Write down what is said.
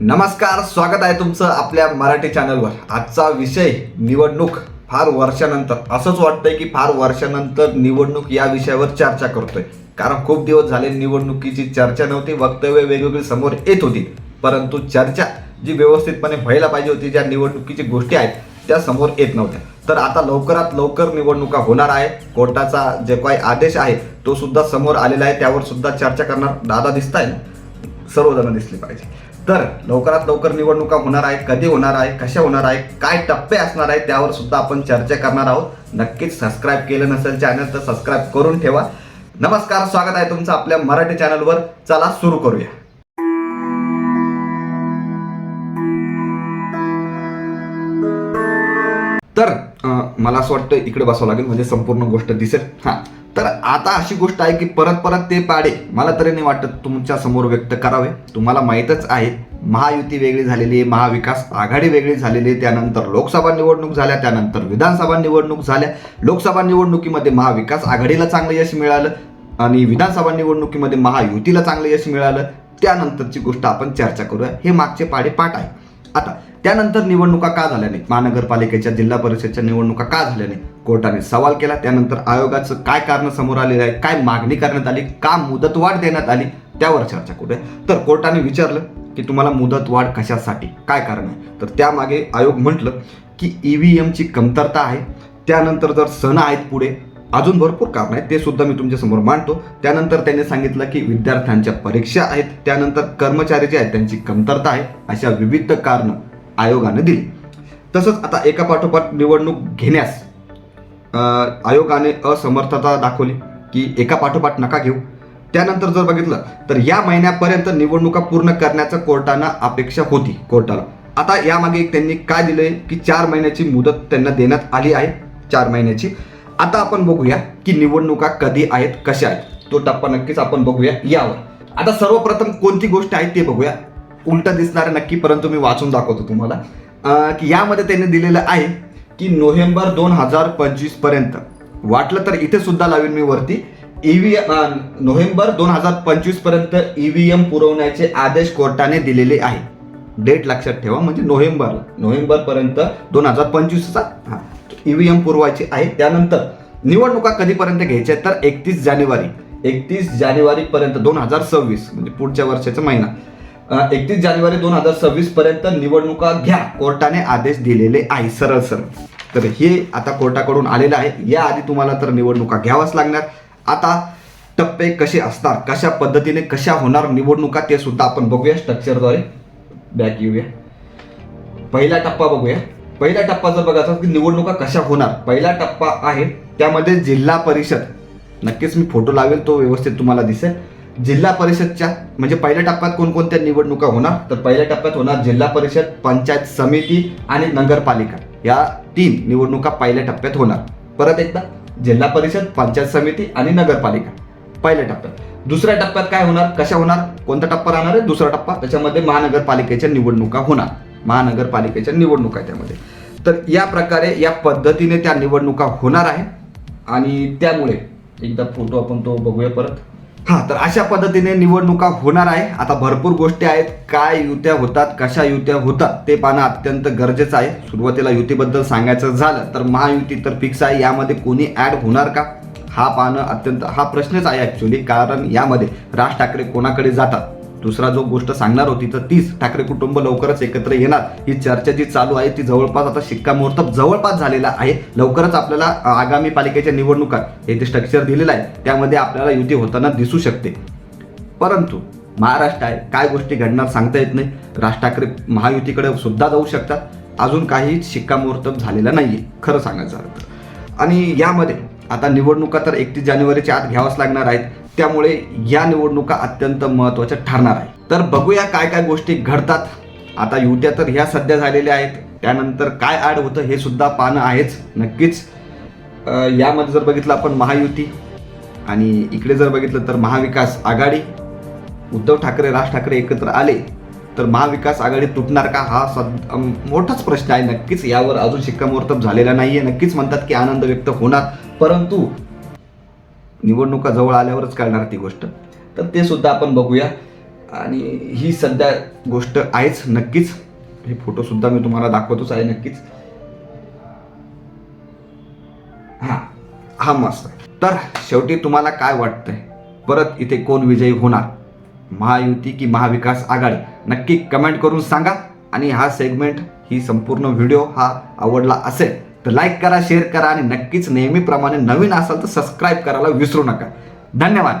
नमस्कार स्वागत आहे तुमचं आपल्या मराठी चॅनलवर. आजचा विषय निवडणूक फार वर्षानंतर. असंच वाटतंय की फार वर्षानंतर निवडणूक या विषयावर चर्चा करतोय. कारण खूप दिवस झाले निवडणुकीची चर्चा नव्हती वक्तव्य वेगवेगळी समोर येत होती. परंतु चर्चा जी व्यवस्थितपणे व्हायला पाहिजे होती ज्या निवडणुकीची गोष्टी आहेत त्या समोर येत नव्हत्या. तर आता लवकरात लवकर निवडणुका होणार आहे. कोर्टाचा जे काही आदेश आहे तो सुद्धा समोर आलेला आहे. त्यावर सुद्धा चर्चा करणार दादा दिसत आहे सर्वजण दिसले पाहिजे. तर लवकरात लवकर निवडणुका होणार आहेत कधी होणार आहे कशा होणार आहे काय टप्पे असणार आहे त्यावर सुद्धा आपण चर्चा करणार आहोत. नक्कीच सबस्क्राईब केलं नसेल चॅनल तर सबस्क्राईब करून ठेवा. नमस्कार स्वागत आहे तुमचं आपल्या मराठी चॅनलवर चला सुरू करूया. तर मला असं वाटतं इकडे बसावं लागेल म्हणजे संपूर्ण गोष्ट दिसेल. हां. तर आता अशी गोष्ट आहे की परत परत ते पाडे. मला तरी नाही वाटत तुमच्यासमोर व्यक्त करावे. तुम्हाला माहीतच आहे महायुती वेगळी झालेली आहे महाविकास आघाडी वेगळी झालेली आहे. त्यानंतर लोकसभा निवडणूक झाल्या त्यानंतर विधानसभा निवडणूक झाल्या. लोकसभा निवडणुकीमध्ये महाविकास आघाडीला चांगलं यश मिळालं आणि विधानसभा निवडणुकीमध्ये महायुतीला चांगलं यश मिळालं. त्यानंतरची गोष्ट आपण चर्चा करूया. हे मागचे पाडे पाठ आहे. आता त्यानंतर निवडणुका का झाल्या नाही महानगरपालिकेच्या जिल्हा परिषदच्या निवडणुका का झाल्या नाही कोर्टाने सवाल केला. त्यानंतर आयोगाचं काय कारण समोर आलेलं आहे काय मागणी करण्यात आली का मुदतवाढ देण्यात आली त्यावर चर्चा करूया. तर कोर्टाने विचारलं की तुम्हाला मुदतवाढ कशासाठी काय कारण आहे? तर त्यामागे आयोग म्हटलं की ई व्ही एमची कमतरता आहे. त्यानंतर जर सण आहेत पुढे अजून भरपूर कारण आहेत ते सुद्धा मी तुमच्यासमोर मांडतो. त्यानंतर त्यांनी सांगितलं की विद्यार्थ्यांच्या परीक्षा आहेत त्यानंतर कर्मचारी जे आहेत त्यांची कमतरता आहे अशा विविध कारणं आयोगानं दिली. तसंच आता एका पाठोपाठ निवडणूक घेण्यास आयोगाने असमर्थता दाखवली की एका पाठोपाठ नका घेऊ. त्यानंतर जर बघितलं तर या महिन्यापर्यंत निवडणुका पूर्ण करण्याचं कोर्टानं अपेक्षा होती कोर्टाला. आता यामागे एक त्यांनी काय दिलंय की चार महिन्याची मुदत त्यांना देण्यात आली आहे. चार महिन्याची. आता आपण बघूया की निवडणुका कधी आहेत कशा आहेत. तो टप्पा नक्कीच आपण बघूया यावर. आता सर्वप्रथम कोणती गोष्ट आहे ते बघूया. उलट दिसणार नक्की परंतु मी वाचून दाखवतो तुम्हाला. की यामध्ये त्यांनी दिलेलं आहे की नोव्हेंबर दोन हजार पंचवीसपर्यंत. वाटलं तर इथे सुद्धा लावेन मी वरती. ईव्ही नोव्हेंबर दोन हजार पंचवीसपर्यंत ईव्हीएम पुरवण्याचे आदेश कोर्टाने दिलेले आहे. डेट लक्षात ठेवा म्हणजे नोव्हेंबर नोव्हेंबर पर्यंत दोन हजार पंचवीसचा हा ईव्हीएम पुरवायचे आहे. त्यानंतर निवडणुका कधीपर्यंत घ्यायच्या आहेत? तर एकतीस जानेवारी. एकतीस जानेवारी पर्यंत दोन हजार सव्वीस म्हणजे पुढच्या वर्षाचा महिना. एकतीस जानेवारी दोन हजार सव्वीस पर्यंत निवडणुका घ्या. कोर्टाने आदेश दिलेले आहे सरळ सरळ. तर हे आता कोर्टाकडून आलेलं आहे. याआधी तुम्हाला तर निवडणुका घ्यावाच लागणार. आता टप्पे कसे असणार कशा पद्धतीने कशा होणार निवडणुका ते सुद्धा आपण बघूया स्ट्रक्चरद्वारे बॅक येऊया. पहिला टप्पा बघूया. पहिला टप्पा जर बघायचा की निवडणुका कशा होणार पहिला टप्पा आहे त्यामध्ये जिल्हा परिषद. नक्कीच मी फोटो लावेल तो व्यवस्थित तुम्हाला दिसेल. जिल्हा परिषदच्या म्हणजे पहिल्या टप्प्यात कोणकोणत्या निवडणुका होणार? तर पहिल्या टप्प्यात होणार जिल्हा परिषद पंचायत समिती आणि नगरपालिका. या तीन निवडणुका पहिल्या टप्प्यात होणार. परत एकदा जिल्हा परिषद पंचायत समिती आणि नगरपालिका. पहिल्या टप्प्यात. दुसऱ्या टप्प्यात काय होणार? कशा होणार? कोणता टप्पा राहणार आहे? दुसरा टप्पा. त्याच्यामध्ये महानगरपालिकेच्या निवडणुका होणार. महानगरपालिकेच्या निवडणुका त्यामध्ये. तर या प्रकारे या पद्धतीने त्या निवडणुका होणार आहे आणि त्यामुळे एकदा फोटो आपण तो बघूया परत. हां तर अशा पद्धतीने निवडणुका होणार आहे. आता भरपूर गोष्टी आहेत. काय युत्या होतात कशा युत्या होतात ते पाहणं अत्यंत गरजेचं आहे. सुरुवातीला युतीबद्दल सांगायचं झालं तर महायुती तर फिक्स आहे. यामध्ये कोणी ॲड होणार का? हा पाहणं अत्यंत हा प्रश्नच आहे ॲक्च्युली कारण यामध्ये राज ठाकरे कोणाकडे जातात? दुसरा जो गोष्ट सांगणार होती तर तीच ठाकरे कुटुंब लवकरच एकत्र येणार. ही चर्चा जी चालू आहे ती जवळपास आता शिक्कामोर्तब जवळपास झालेला आहे. लवकरच आपल्याला आगामी पालिकेच्या निवडणुकात हे जे स्ट्रक्चर दिलेलं आहे त्यामध्ये आपल्याला युती होताना दिसू शकते. परंतु महाराष्ट्र आहे काय गोष्टी घडणार सांगता येत नाही. राज ठाकरे महायुतीकडे सुद्धा जाऊ शकतात. अजून काही शिक्कामोर्तब झालेला नाही आहे खरं सांगायचं आणि यामध्ये आता निवडणुका तर एकतीस जानेवारीच्या आत घ्यावाच लागणार आहेत. त्यामुळे या निवडणुका अत्यंत महत्त्वाच्या ठरणार आहे तर बघूया काय काय गोष्टी घडतात. आता युत्या तर ह्या सध्या झालेल्या आहेत. त्यानंतर काय ॲड होतं हे सुद्धा पाहणं आहेच नक्कीच. यामध्ये जर बघितलं आपण महायुती आणि इकडे जर बघितलं तर महाविकास आघाडी. उद्धव ठाकरे राज ठाकरे एकत्र आले तर महाविकास आघाडी तुटणार का? हा सद मोठाच प्रश्न आहे. नक्कीच यावर अजून शिक्कामोर्तब झालेला नाही आहे नक्कीच म्हणतात की आनंद व्यक्त होणार. परंतु निवडणुका जवळ आल्यावरच कळणार ती गोष्ट. तर ते सुद्धा आपण बघूया. आणि ही सध्या गोष्ट आहेच नक्कीच. हे फोटोसुद्धा मी तुम्हाला दाखवतोच आहे नक्कीच. हा हा मस्त. तर शेवटी तुम्हाला काय वाटतंय? परत इथे कोण विजयी होणार? महायुती की महाविकास आघाडी? नक्की कमेंट करून सांगा. आणि हा सेगमेंट ही संपूर्ण व्हिडिओ हा आवडला असेल तर लाईक करा शेअर करा आणि नक्कीच नेहमीप्रमाणे नवीन असाल तर सबस्क्राईब करायला विसरू नका. धन्यवाद.